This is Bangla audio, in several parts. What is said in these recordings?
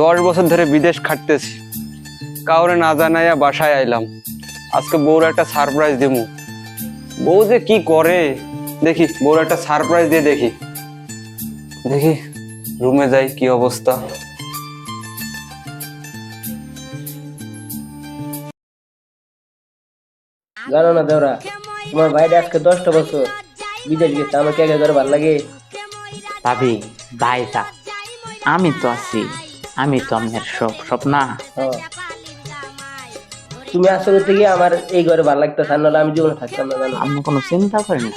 দশ বছর ধরে বিদেশ খাটতেছি। কাউরে না জানাইয়া বাসায় আইলাম। আজকে বউর একটা সারপ্রাইজ দিমু। বউ যে কি করে? দেখি বউর একটা সারপ্রাইজ দিয়ে দেখি। দেখি রুমে যাই কি অবস্থা। জানো না দেওরা তোমার ভাইটা আজকে দশটা বছর বিদেশ গেছে আমাকে আগে ধরে ভালো লাগে? ভাবি ভাই তা আমি তো আছি। আমি তো আপনার সব স্বপ্না। হ্যাঁ। তুমি আসলে থেকে আমার এই ঘরে ভালো লাগতেছে আর নাহলে আমি জীবনে থাকতাম না জানো? আপনি কোনো চিন্তা করেন না।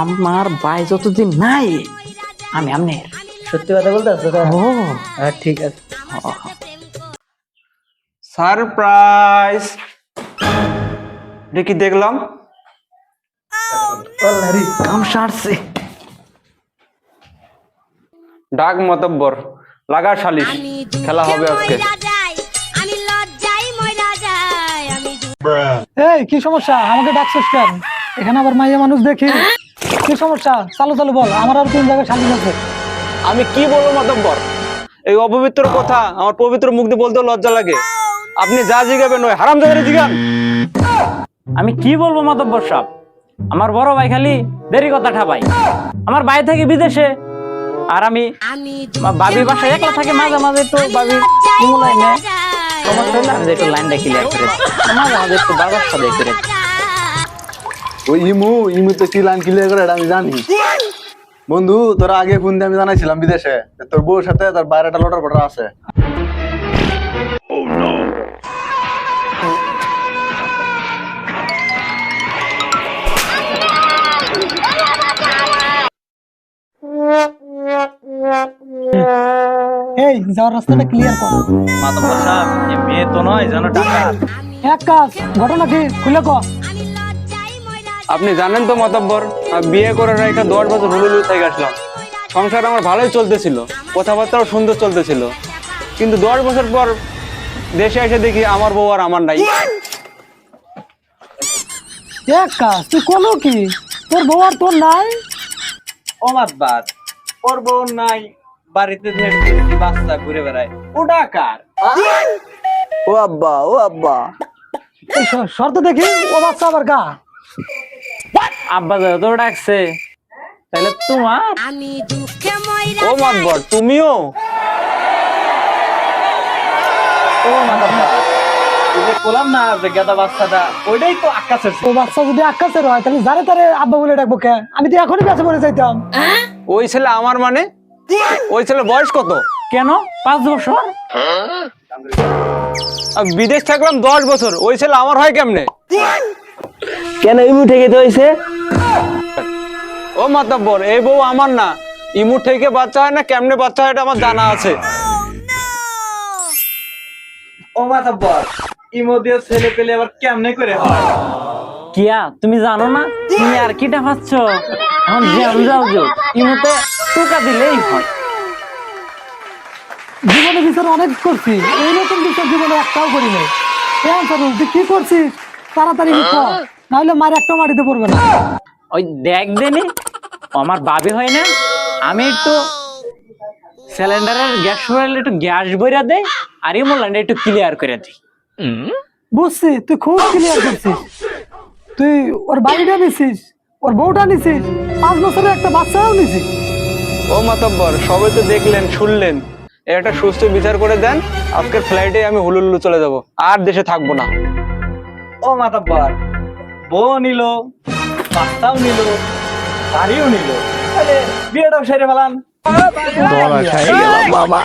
আমার ভাই যতদিন নাই আমি আপনার সত্যি কথা বলতে আসছো তো? ও। হ্যাঁ ঠিক আছে। সারপ্রাইজ! দেখি দেখলাম। কাম সারছে। ডাক মতব্বর। লাগা আমি খেলা হবে আজকে। আমি লজ্জায় মইরা যাই আমি এই কি সমস্যা? আমাকে ডাকছিস কেন? এখানে আবার মাইয়া মানুষ দেখি। কি সমস্যা? চালু চালু বল। আমার আর কোন জায়গায় স্বাধীন আছে? আমি কি বলব মাতব্বর এই অপবিত্র কথা আমার পবিত্র মুখ দিয়ে বলতে লজ্জা লাগে। আপনি যা জিগাবেন ওই হারাম জায়গায় জিগান। আমি কি বলব মাতব্বর সাহেব? আমার বড় ভাই খালি দেরি কথা ঠাপাই আমার ভাই থেকে বিদেশে আর আমি বাবির বাসায় একলা থাকে মাঝে মাঝে একটু বাবি কুমুলাই নেয়। সমস্যা হলে আমি একটু লাইনটা ক্লিয়ার করে দিই। মাঝে মাঝে একটু বাবার সাথে করে ওই ইমু ইমু তো কি লাইন ক্লিয়ার করে এটা আমি জানি। বন্ধু তোরা আগে ফোন দিয়ে আমি জানাইছিলাম বিদেশে। তোর বউর সাথে তার বাইরেটা লটার পটার আছে এই যাওয়ার রাস্তাটা ক্লিয়ার কর। মাতব্বর সাহেব এ মেয়ে তো নয় জানো টাকা এক কাজ ঘটনা কি? খুলে ক আপনি জানেন তো মাতব্বর বিয়ে করে রেখে দশ বছর হুলুলু থেকে আসলাম। সংসার আমার ভালোই চলতেছিল কথাবার্তাও সুন্দর চলতেছিল। কিন্তু দশ বছর পর দেশে এসে দেখি আমার বউ আর আমার নাই। এক কাজ তুই কোনো কি? তোর বউ আর তোর নাই? ও মাতবার ওর বউ নাই। বাড়িতে বাচ্চা ঘুরে বেড়ায় ওটা কার? ও আব্বা ও আব্বা। শর্ত দেখি ও বাচ্চা আবার গা আব্বা তো ডাকছে। তাহলে তোমার? আমি দুঃখে মইরা ও মাতবর তুমিও? বললাম না যে গেদা বাচ্চাটা ওইটাই তো আকাশের ও বাচ্চা যদি আকাশের হয় তাহলে যারে তারে আব্বা বলে ডাকবো কে? আমি তো এখনই কাছে বলে যাইতাম। ওই ছেলে আমার মানে? ওই ছেলে বয়স কত? কেন? পাঁচ বছর? আমি বিদেশ থাকলাম দশ বছর ওই ছেলে আমার হয় কেমনে? কেন ইমু থেকে তো হয়েছে ও মাতাব্বর এই বউ আমার না। ইমু থেকে বাচ্চা হয় না কেমনে বাচ্চা হয় এটা আমার জানা আছে। ও মাতাব্বর ইমো দিয়ে ছেলে পেলে আবার কেমনে করে হয়? কিয়া তুমি জানো না? তুমি আর কিটা পাচ্ছ? এখন জ্যাম যাও যাও ইমতে টোকা দিলেই হয়। জীবনে বিচার অনেক করছি এই নতুন বিচার জীবনে একটাও করি নাই। তুই কি করছিস? তাড়াতাড়ি নাহলে মার একটা মাটিতে পড়বে না। ওই দেখ দেনি আমার বাবি হয় না আমি একটু সিলিন্ডারের গ্যাস সরাইলে একটু গ্যাস বইরা দেয় আর এই মোলানটা একটু ক্লিয়ার করে দিই। বুঝছি তুই খুব ক্লিয়ার করছিস। তুই ওর বাড়িটা নিছিস ওর বউটা নিছিস পাঁচ বছরের একটা বাচ্চাও নিছিস। ও মাতব্বর সবে তো দেখলেন শুনলেন। এর একটা সুস্থ বিচার করে দেন আজকের ফ্লাইটে আমি হুলুল্লু চলে যাব। আর দেশে থাকব না। ও মাতব্বর বউ নিল বাচ্চাও নিল গাড়িও নিল। তাহলে বিয়েটাও সেরে ফেলান। বাবা।